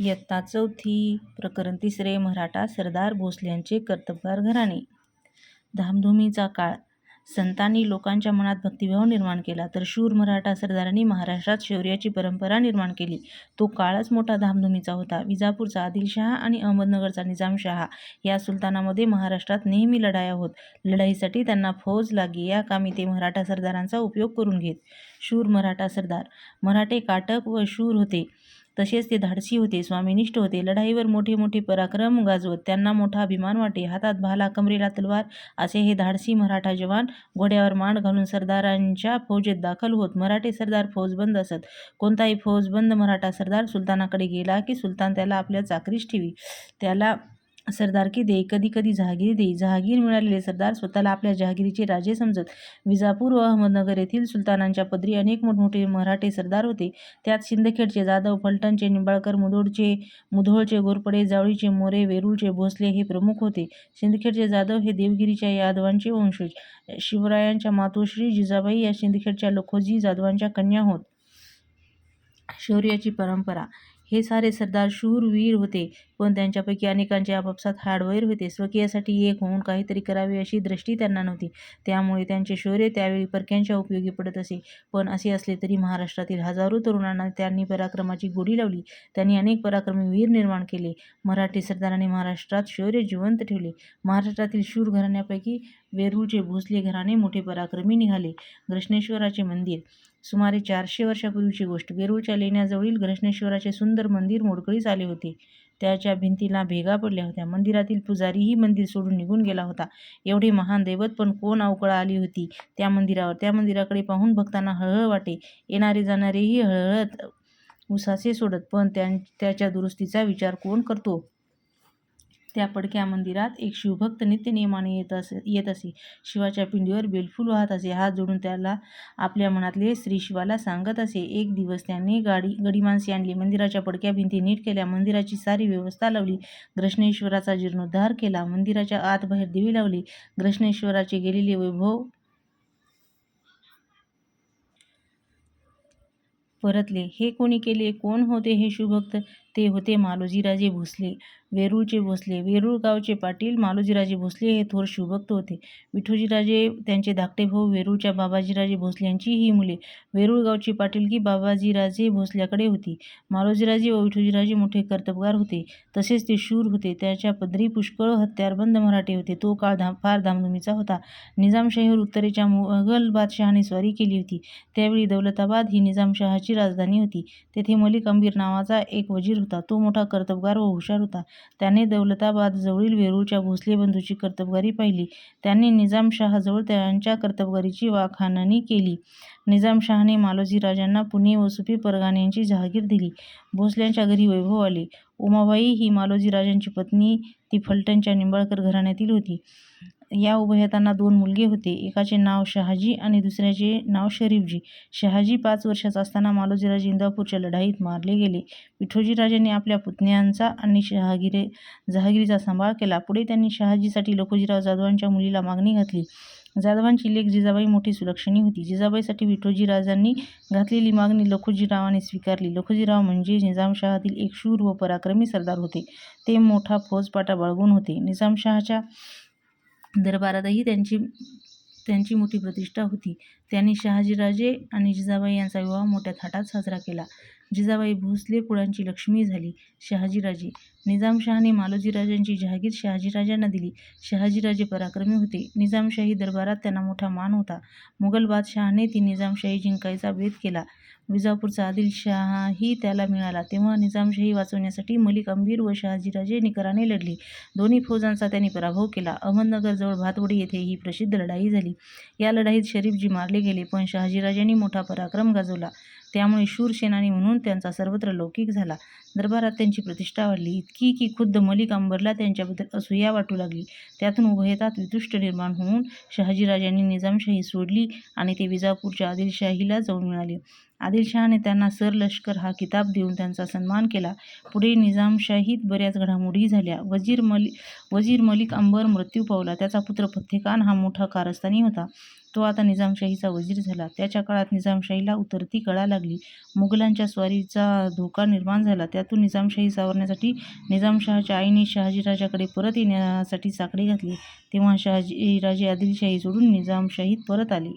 इयत्ता चौथी प्रकरण तिसरे मराठा सरदार भोसल्यांचे कर्तबगार घराणे. धामधुमीचा काळ. संतांनी लोकांच्या मनात भक्तिभाव निर्माण केला तर शूर मराठा सरदारांनी महाराष्ट्रात शौर्याची परंपरा निर्माण केली. तो काळच मोठा धामधुमीचा होता. विजापूरचा आदिलशहा आणि अहमदनगरचा निजामशहा या सुलतानामध्ये महाराष्ट्रात नेहमी लढाया होत. लढाईसाठी त्यांना फौज लागे या कामी ते मराठा सरदारांचा उपयोग करून घेत. शूर मराठा सरदार. मराठे काटक व शूर होते. तसेच ते धाडसी होते स्वामीनिष्ठ होते लढाईवर मोठे मोठे पराक्रम गाजवत त्यांना मोठा अभिमान वाटे हातात भाला कमरेला तलवार असे हे धाडसी मराठा जवान घोड्यावर मांड घालून सरदारांच्या फौजेत दाखल होत. मराठे सरदार फौजबंद असत. कोणताही फौजबंद मराठा सरदार सुलतानाकडे गेला की सुलतान त्याला आपल्या चाकरीस ठेवी. त्याला सरदारकी देई कधी कधी जहागिरी देई. जहागीर मिळालेले सरदार स्वतःला आपल्या जहागिरीचे राजे समजत. विजापूर व अहमदनगर येथील सुलतानांच्या पदरी अनेक मोठमोठे मराठे सरदार होते. त्यात सिंदखेडचे जाधव फलटणचे निंबाळकर मुधोडचे मुधोळचे घोरपडे जावळीचे मोरे वेरूळचे भोसले हे प्रमुख होते. सिंदखेडचे जाधव हे देवगिरीच्या यादवांचे वंशज. शिवरायांच्या मातोश्री जिजाबाई या सिंदखेडच्या लखोजी जाधवांच्या कन्या होत. शौर्याची परंपरा. हे सारे सरदार शूरवीर होते पण त्यांच्यापैकी अनेकांचे आपापसात हाडवैर होते. स्वकीयासाठी एक होऊन काहीतरी करावे अशी दृष्टी त्यांना नव्हती. त्यामुळे त्यांचे शौर्य त्यावेळी परक्यांच्या उपयोगी पडत असे. पण असे असले तरी महाराष्ट्रातील हजारो तरुणांना त्यांनी पराक्रमाची गोडी लावली. त्यांनी अनेक पराक्रमी वीर निर्माण केले. मराठी सरदारांनी महाराष्ट्रात शौर्य जिवंत ठेवले. महाराष्ट्रातील शूर घराण्यापैकी वेरूळचे भोसले घराणे मोठे पराक्रमी निघाले. घृष्णेश्वराचे मंदिर. सुमारे चारशे वर्षापूर्वीची गोष्ट. वेरूळच्या लेण्याजवळील घृष्णेश्वराचे सुंदर मंदिर मोडकळीस आले होते. त्याच्या भिंतीला भेगा पडल्या होत्या. मंदिरातील पुजारीही मंदिर सोडून निघून गेला होता. एवढे महान दैवत पण कोण अवकळा आली होती? त्या मंदिरावर त्या मंदिराकडे पाहून भक्तांना हळहळ वाटे. येणारे जाणारेही हळहळत उसासे सोडत. पण त्या त्याच्या दुरुस्तीचा विचार कोण करतो? त्या पडक्या मंदिरात एक शिवभक्त नित्यनियमाने येत असे येत असे. शिवाच्या पिंडीवर बेलफूल वाहत असे. हात जोडून त्याला आपल्या मनातले श्री शिवाला सांगत असे. एक दिवस त्यांनी गाडी गडी माणसे आणली. मंदिराच्या पडक्या भिंती नीट केल्या. मंदिराची सारी व्यवस्था लावली. ग्रश्नेश्वराचा जीर्णोद्धार केला. मंदिराच्या आत बाहेर दिवी लावली. ग्रश्नेश्वराचे गेलेले वैभव परतले. हे कोणी केले? कोण होते हे शिवभक्त? ते होते मालोजीराजे भोसले. वेरूळचे भोसले. वेरूळ गावचे पाटील मालोजीराजे भोसले हे थोर शिवभक्त होते. विठोजीराजे त्यांचे धाकटे भाऊ वेरूळच्या बाबाजीराजे भोसले यांची ही मुले. वेरूळ गावची पाटीलकी बाबाजीराजे भोसल्याकडे होती. मालोजीराजे व विठोजीराजे मोठे कर्तबगार होते. तसेच ते शूर होते. त्याच्या पदरी पुष्कळ हत्यारबंद मराठे होते. तो काळ धाम फार धामधुमीचा होता. निजामशाहीवर उत्तरेच्या मुघल बादशहाने स्वारी केली होती. त्यावेळी दौलताबाद ही निजामशहाची राजधानी होती. तेथे मलिक अंबीर नावाचा एक वजीर होता. तो मोठा कर्तबगार व हुशार होता. त्याने दौलताबाद जवळील वेरूळच्या भोसले बंधूची कर्तबगारी पाहिली. त्यांनी निजामशहाजवळ त्यांच्या कर्तबगारीची वाखाणणी केली. निजामशहाने मालोजी राजांना पुणे व सुपी परगाण्यांची जहागीर दिली. भोसल्यांच्या घरी वैभव आले. उमाबाई ही मालोजी राजांची पत्नी ती फलटणच्या निंबाळकर घराण्यातील होती. या उभयतांना दोन मुलगे होते. एकाचे नाव शहाजी आणि दुसऱ्याचे नाव शरीफजी. शहाजी पाच वर्षाचा असताना मालोजीराजे इंदापूरच्या लढाईत मारले गेले. विठोजीराजांनी आपल्या पुतण्यांचा आणि शहागिरे जहागिरीचा सांभाळ केला. पुढे त्यांनी शहाजीसाठी लखोजीराव जाधवांच्या मुलीला मागणी घातली. जाधवांची लेख जिजाबाई मोठी सुलक्षणी होती. जिजाबाईसाठी विठोजीराजांनी घातलेली मागणी लखोजीरावाने स्वीकारली. लखोजीराव म्हणजे निजामशहातील एक शूर व पराक्रमी सरदार होते. ते मोठा फौजपाटा बाळगून होते. निजामशहाच्या दरबारातही त्यांची त्यांची मोठी प्रतिष्ठा होती. त्यांनी शहाजीराजे आणि जिजाबाई यांचा विवाह मोठ्या थाटात साजरा केला. जिजाबाई भोसले कुळांची लक्ष्मी झाली. शहाजीराजे निजामशहाने मालोजीराजांची जहागीर शहाजीराजांना दिली. शहाजीराजे पराक्रमी होते. निजामशाही दरबारात त्यांना मोठा मान होता. मुघल बादशहाने ती निजामशाही जिंकायचा बेत केला. विजापूरचा आदिलशहाही त्याला मिळाला. तेव्हा निजामशाही वाचवण्यासाठी मलिक अंबीर व शहाजीराजे निकराने लढली. दोन्ही फौजांचा त्यांनी पराभव केला. अहमदनगरजवळ भातवडी येथे ही प्रसिद्ध लढाई झाली. या लढाईत शरीफजी मारले गेले पण शहाजीराजांनी मोठा पराक्रम गाजवला. त्यामुळे शूर सेनानी म्हणून त्यांचा सर्वत्र लौकिक झाला. दरबारात त्यांची प्रतिष्ठा वाढली. इतकी की खुद्द मलिक अंबरला त्यांच्याबद्दल असूया वाटू लागली. त्यातून उभयतात वितुष्ट निर्माण होऊन शहाजीराजांनी निजामशाही सोडली आणि ते विजापूरच्या आदिलशाहीला जाऊन मिळाले. आदिलशहाने त्यांना सर लष्कर हा किताब देऊन त्यांचा सन्मान केला. पुढे निजामशाहीत बऱ्याच घडामोडी झाल्या. वजीर मलिक वजीर मलिक अंबर मृत्यू पावला. त्याचा पुत्र फत्तेखान हा मोठा कारस्थानी होता. तो आता निजामशाहीचा वजीर झाला. त्याच्या काळात निजामशाहीला उतरती कळा लागली. मुघलांच्या स्वारीचा धोका निर्माण झाला. त्यातून निजामशाही सावरण्यासाठी निजामशहाच्या आईने शहाजीराजाकडे परत येण्यासाठी साकडे घातली तेव्हा शहाजीराजे आदिलशाही सोडून निजामशाहीत परत आले.